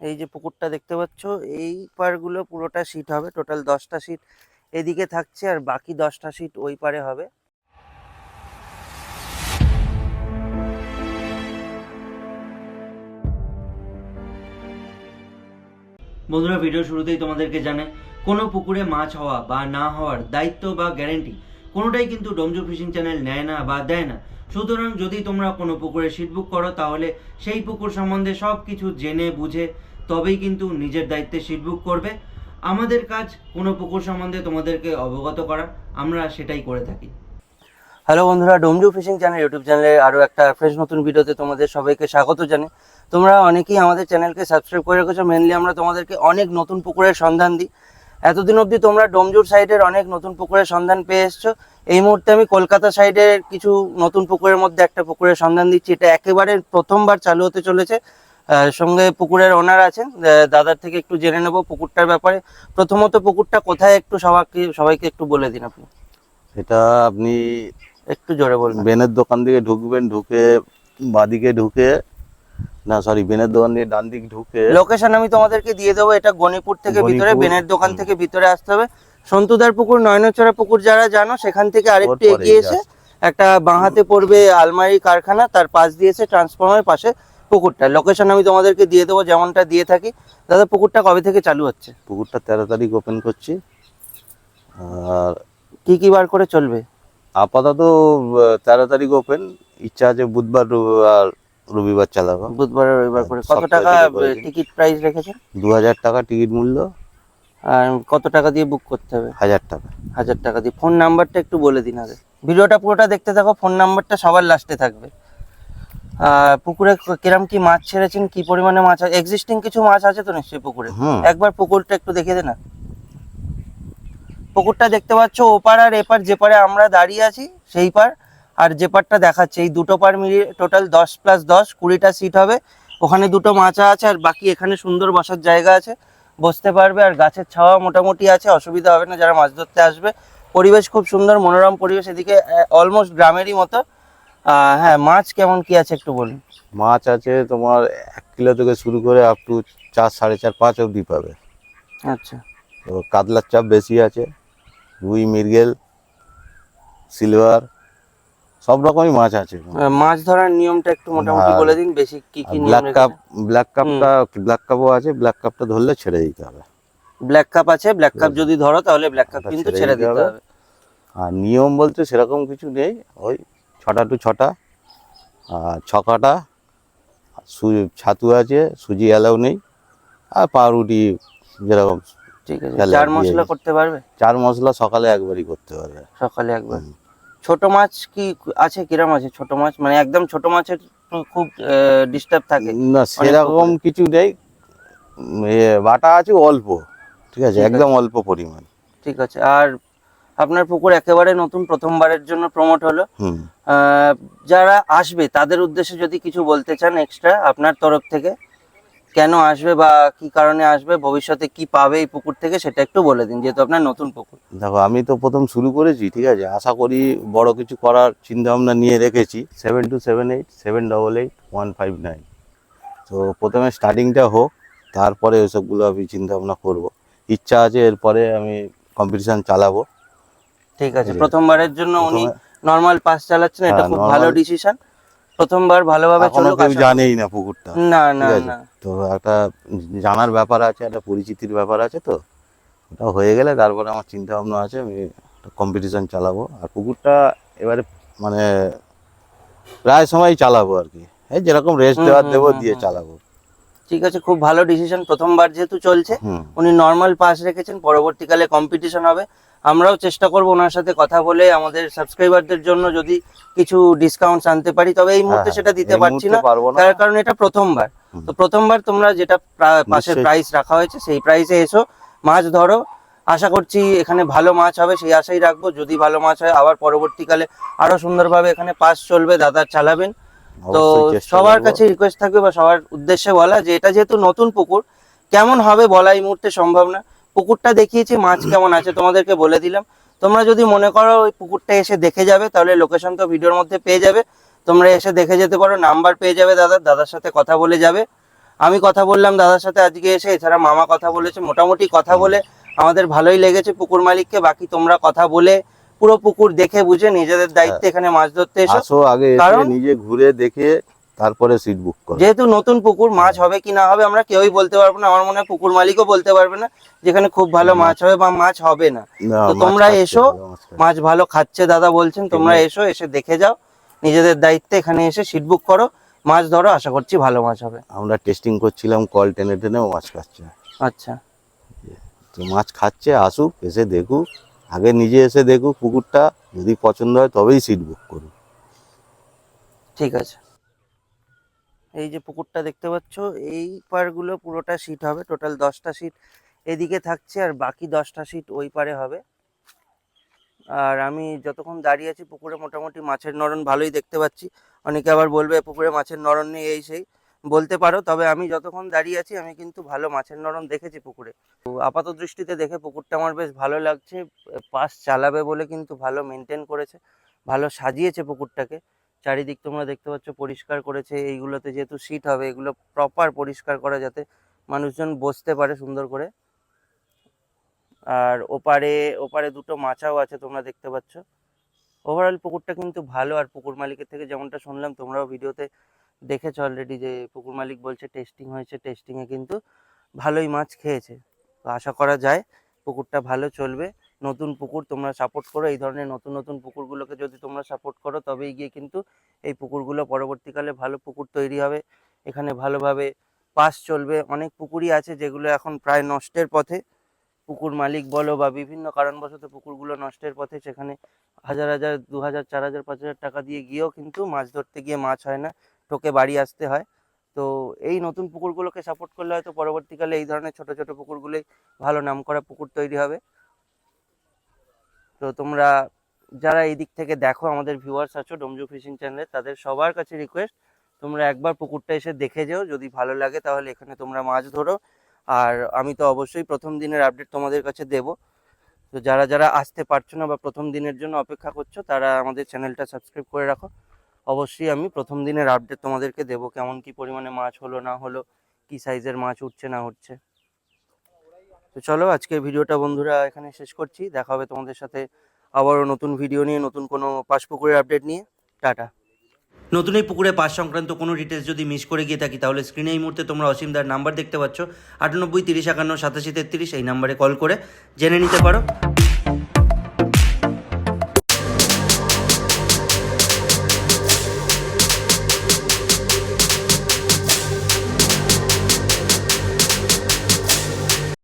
এই যে পুকুরটা দেখতে পাচ্ছ, এই পারগুলো পুরোটা সিট হবে টোটাল দশটা সিট এদিকে থাকছে আর বাকি দশটা সিট ওই পারে হবে। বন্ধুরা ভিডিও শুরুতেই তোমাদেরকে জানাই, কোনো পুকুরে মাছ হওয়া বা না হওয়ার দায়িত্ব বা গ্যারেন্টি কোনোটাই কিন্তু ডোমজু ফিশিং চ্যানেল নেয় না বা দেয় না। সুতরাং যদি তোমরা কোনো পুকুরে সিট বুক করো, তাহলে সেই পুকুর সম্বন্ধে সব কিছু জেনে বুঝে তবেই কিন্তু নিজের দায়িত্বে সিট বুক করবে। আমাদের কাজ কোনো পুকুর সম্বন্ধে তোমাদেরকে অবগত করা, আমরা সেটাই করে থাকি। হ্যালো বন্ধুরা ডোমজু ফিশিং চ্যানেল ইউটিউব চ্যানেলে আরও একটা ফ্রেশ নতুন ভিডিওতে তোমাদের সবাইকে স্বাগত জানাই। তোমরা অনেকেই আমাদের চ্যানেলকে সাবস্ক্রাইব করে রেখেছো মেনলি আমরা তোমাদেরকে অনেক নতুন পুকুরের সন্ধান দিই। এতদিন অবধি তোমরা ডোমজুর সাইডের অনেক নতুন পুকুরের সন্ধান পেয়ে এসছো। এই মুহূর্তে আমি কলকাতা সাইডের কিছু নতুন পুকুরের মধ্যে একটা পুকুরের সন্ধান দিচ্ছি। এটা একেবারে প্রথমবার চালু হতে চলেছে। সঙ্গে পুকুরের ওনার আছেন। দাদার থেকে একটু জেনে নেব পুকুরটার ব্যাপারে। প্রথমত পুকুরটা কোথায় একটু সবাইকে সবাইকে একটু বলে দিন আপনি। এটা আপনি একটু জোরে বলবেন। বেনের দোকান দিকে ঢুকবেন ঢুকে বাদিকে ঢুকে না সরি বেনের দোকান দিয়ে ডান দিক ঢুকে লোকেশন আমি তোমাদেরকে দিয়ে দেবো এটা গণিপুর থেকে ভিতরে বেনের দোকান থেকে ভিতরে আসতে হবে। সন্তুদার পুকুর নয়নচড়া পুকুর যারা জানো সেখান থেকে আরেকটু এগিয়ে এসে একটা বাঁহাতে পড়বে আলমারি কারখানা তার পাশ দিয়েছে ট্রান্সফর্মারের পাশে পুকুরটা। লোকেশন আমি তোমাদেরকে দিয়ে দেবো যেমনটা দিয়ে থাকি। দাদা পুকুরটা কবে থেকে চালু হচ্ছে? পুকুরটা তেরো তারিখ ওপেন করছি। আর কি কি বার করে চলবে? আপাতত তেরো তারিখ ওপেন ইচ্ছা আছে বুধবার রবিবার রবিবার চালাবো। বুধবার রবিবার করে কত টাকা। টিকিট। প্রাইস রেখেছেন? দু হাজার টাকা টিকিট মূল্য। আর কত টাকা দিয়ে বুক করতে হবে? হাজার টাকা। হাজার টাকা দিয়ে। ফোন নাম্বারটা একটু বলে দিন আগে। ভিডিওটা পুরোটা দেখতে থাকো ফোন নাম্বারটা সবার লাস্টে থাকবে। পুকুরে কিরম কি মাছ ছেড়েছেন কি পরিমাণে মাছ আছে? এক্সিস্টিং কিছু মাছ আছে তো নিশ্চয়ই পুকুরে? একবার পুকুরটা একটু দেখিয়ে দে না। পুকুরটা দেখতে পাচ্ছ ওপার আর এপার যে পারে আমরা দাঁড়িয়ে আছি সেই পার। আর যে পারটা দেখাচ্ছে এই দুটো পার মিলিয়ে টোটাল দশ প্লাস দশ কুড়িটা সিট হবে। ওখানে দুটো মাচা আছে আর বাকি এখানে সুন্দর বসার জায়গা আছে। বসতে পারবে আর গাছের ছাওয়া মোটামুটি আছে অসুবিধা হবে না যারা মাছ ধরতে আসবে। পরিবেশ খুব সুন্দর মনোরম পরিবেশ এদিকে অলমোস্ট গ্রামেরই মতো। হ্যাঁ মাছ কেমন কি আছে একটু বলুন। মাছ আছে তোমার এক কিলো থেকে শুরু করে আপ টু চার সাড়ে চার পাঁচ অবধি পাবে। আচ্ছা। কাতলার চাপ বেশি আছে রুই মৃগেল সিলভার সব রকমই মাছ আছে। মাছ ধরার নিয়মটা একটু মোটামুটি বলে দিন বেশি কি কি নিয়ম ব্ল্যাক কাপ ব্ল্যাক কাপটা ব্ল্যাক কাপও আছে ব্ল্যাক কাপটা ধরলে ছেড়ে দিতে হবে। ব্ল্যাক কাপ আছে ব্ল্যাক কাপ যদি ধরো তাহলে ব্ল্যাক কাপ কিন্তু ছেড়ে দিতে হবে। আর নিয়ম বলতে সেরকম কিছু নেই ওই ছটা টু ছটা আর ছকাটা ছাতু আছে সুজি অ্যালাউ নেই আর পাউরুটি যেরকম ঠিক আছে চার মশলা করতে পারবে? চার মশলা সকালে একবারই করতে পারবে। সকালে একবার। ছোট মাছ কি আছে? কিরম আছে ছোট মাছ? মানে একদম ছোট মাছের খুব ডিস্টার্ব থাকে। না সেরকম কিছু নেই। বাটা আছে অল্প। ঠিক আছে একদম অল্প পরিমাণ। ঠিক আছে। আর আপনার পুকুর একেবারে নতুন প্রথমবারের জন্য প্রমোট হলো। যারা আসবে তাদের উদ্দেশ্যে যদি কিছু বলতে চান এক্সট্রা আপনার তরফ থেকে কেন আসবে বা কি কারণে আসবে ভবিষ্যতে কি পাবে এই পুকুর থেকে সেটা একটু বলে দিন যেহেতু আপনার নতুন পুকুর। দেখো আমি তো প্রথম শুরু করেছি ঠিক আছে? আশা করি বড় কিছু করার চিন্তা ভাবনা নিয়ে রেখেছি। Seven two seven eight seven double eight one five nine তো প্রথমে স্টার্টিংটা হোক তারপরে ওসবগুলো আমি চিন্তা ভাবনা করব। ইচ্ছা আছে এরপরে আমি কম্পিটিশান চালাবো। ঠিক আছে প্রথমবারের জন্য উনি নর্মাল পাস চালাচ্ছেন এটা হ্যাঁ, খুব ভালো ডিসিশন প্রথমবার ভালোভাবে চলো কেউ জানেই না পুকুরটা। না না না। তো একটা জানার ব্যাপার আছে একটা পরিচিতির ব্যাপার আছে তো। ওটা হয়ে গেলে তারপরে আমার চিন্তা ভাবনা আছে আমি কম্পিটিশন চালাবো। আর পুকুরটা এবারে মানে প্রায় সময় চালাবো আর কি। হ্যাঁ যেরকম রেস্ট দেওয়ার দেবো দিয়ে চালাবো। ঠিক আছে খুব ভালো ডিসিশন প্রথমবার যেহেতু চলছে উনি নর্মাল পাস রেখেছেন পরবর্তীকালে কম্পিটিশন হবে। আমরাও চেষ্টা করব ওনার সাথে কথা বলে আমাদের সাবস্ক্রাইবারদের জন্য যদি কিছু ডিসকাউন্টস আনতে পারি তবে এই মুহূর্তে হ্যাঁ, সেটা দিতে পারছি না। তার কারণ এটা প্রথমবার। তো প্রথমবার তোমরা যেটা পাশের। প্রাইস রাখা হয়েছে সেই প্রাইসে এসো মাছ ধরো। আশা করছি এখানে ভালো মাছ হবে সেই আশাই রাখব। যদি ভালো মাছ হয় আবার পরবর্তীকালে আরও সুন্দরভাবে এখানে পাস চলবে দাদা চালাবেন। তো সবার কাছে রিকোয়েস্ট থাকবে বা সবার উদ্দেশ্যে বলা যে এটা যেহেতু নতুন পুকুর কেমন হবে বলা এই মুহূর্তে সম্ভব না। পুকুরটা দেখিয়েছি মাছ কেমন আছে তোমাদেরকে বলে দিলাম। তোমরা যদি মনে করো ওই পুকুরটা এসে দেখে যাবে তাহলে লোকেশন তো ভিডিওর মধ্যে পেয়ে যাবে। তোমরা এসে দেখে যেতে পারো নাম্বার পেয়ে যাবে দাদার দাদার সাথে কথা বলে যাবে। আমি কথা বললাম দাদার সাথে আজকে এসে এছাড়া মামা কথা বলেছে মোটামুটি কথা বলে আমাদের ভালোই লেগেছে পুকুর মালিককে বাকি তোমরা কথা বলে পুরো পুকুর দেখে বুঝে নিজেদের দায়িত্বে এখানে মাছ ধরতে এসো। আগে কারণ- নিজে ঘুরে দেখে তারপরে সিট বুক করো। যেহেতু নতুন পুকুর মাছ হবে কি না হবে আমরা কেউই বলতে পারব না। আমার মনে হয় পুকুর মালিকও বলতে পারবে না যেখানে খুব ভালো মাছ হবে বা মাছ হবে না। তো তোমরা এসো, মাছ ভালো খাচ্ছে দাদা বলছেন তোমরা এসো এসে দেখে যাও। নিজেদের দায়িত্বে এখানে এসে সিট বুক করো। মাছ ধরো আশা করছি ভালো মাছ হবে। আমরা টেস্টিং করছিলাম কল টেনে টেনেও মাছ খাচ্ছে। আচ্ছা। তো মাছ খাচ্ছে আসুক এসে দেখুক। আগে নিজে এসে দেখুক পুকুরটা, যদি পছন্দ হয় তবেই সিট বুক করুক। ঠিক আছে। এই যে পুকুরটা দেখতে পাচ্ছ, এই পারগুলো পুরোটা সিট হবে টোটাল দশটা সিট এদিকে থাকছে আর বাকি দশটা সিট ওই পারে হবে। আর আমি যতক্ষণ দাঁড়িয়ে আছি পুকুরে, মোটামুটি মাছের নরণ ভালোই দেখতে পাচ্ছি। অনেকে আবার বলবে পুকুরে মাছের নরণ নেই, এই সেই। বলতে পারো, তবে আমি যতক্ষণ দাঁড়িয়ে আছি, আমি কিন্তু ভালো মাছের নরম দেখেছি পুকুরে। তো আপাত দৃষ্টিতে দেখে পুকুরটা আমার বেশ ভালো লাগছে পাস চালাবে বলে কিন্তু ভালো মেনটেন করেছে, ভালো সাজিয়েছে পুকুরটাকে। চারিদিক তোমরা দেখতে পাচ্ছ পরিষ্কার করেছে, এইগুলোতে যেহেতু সিট হবে, এগুলো প্রপার পরিষ্কার করা যাতে মানুষজন বসতে পারে সুন্দর করে। আর ওপারে ওপারে দুটো মাচাও আছে তোমরা দেখতে পাচ্ছ। ওভারঅল পুকুরটা কিন্তু ভালো, আর পুকুর মালিকের থেকে যেমনটা শুনলাম, তোমরাও ভিডিওতে দেখেছ অলরেডি যে পুকুর মালিক বলছে টেস্টিং হয়েছে টেস্টিংয়ে কিন্তু ভালোই মাছ খেয়েছে। তো আশা করা যায় পুকুরটা ভালো চলবে। নতুন পুকুর তোমরা সাপোর্ট করো, এই ধরনের নতুন নতুন পুকুরগুলোকে যদি তোমরা সাপোর্ট করো, তবেই গিয়ে কিন্তু এই পুকুরগুলো পরবর্তীকালে ভালো পুকুর তৈরি হবে। এখানে ভালোভাবে পাস চলবে। অনেক পুকুরই আছে যেগুলো এখন প্রায় নষ্টের পথে। পুকুর মালিক বলো বা বিভিন্ন কারণবশত পুকুরগুলো নষ্টের পথে, সেখানে হাজার হাজার দু হাজার চার হাজার পাঁচ হাজার টাকা দিয়ে গিয়েও কিন্তু মাছ ধরতে গিয়ে মাছ হয় না। টোকে বাড়ি আসতে হয়। তো এই নতুন পুকুরগুলোকে সাপোর্ট করলে হয়তো পরবর্তীকালে এই ধরনের ছোট ছোট পুকুরগুলোই ভালো নামকরা পুকুর তৈরি হবে। তো তোমরা যারা এই দিক থেকে দেখো আমাদের ভিউয়ার্স আছো ডোমজু ফিশিং চ্যানেলে তাদের সবার কাছে রিকোয়েস্ট তোমরা একবার পুকুরটা এসে দেখে যেও। যদি ভালো লাগে তাহলে এখানে তোমরা মাছ ধরো। আর আমি তো অবশ্যই প্রথম দিনের আপডেট তোমাদের কাছে দেব। তো যারা যারা আসতে পারছ না বা প্রথম দিনের জন্য অপেক্ষা করছ, তারা আমাদের চ্যানেলটা সাবস্ক্রাইব করে রাখো। অবশ্যই আমি প্রথম দিনের আপডেট তোমাদেরকে দেবো, কেমন কি পরিমাণে মাছ হলো, না হলো, কি সাইজের মাছ উঠছে, না উঠছে। তো চলো, আজকের ভিডিওটা বন্ধুরা এখানে শেষ করছি। দেখা হবে তোমাদের সাথে আবারও নতুন ভিডিও নিয়ে, নতুন কোনো পাশ পুকুরের আপডেট নিয়ে। টাটা। নতুন এই পুকুরে পাস সংক্রান্ত কোনো ডিটেলস যদি মিস করে গিয়ে থাকি, তাহলে স্ক্রিনে এই মুহূর্তে তোমরা অসীমদার নাম্বার দেখতে পাচ্ছ। আটানব্বই, তিরিশ, একান্ন, সাতাশি, তেত্রিশ, এই নাম্বারে কল করে জেনে নিতে পারো।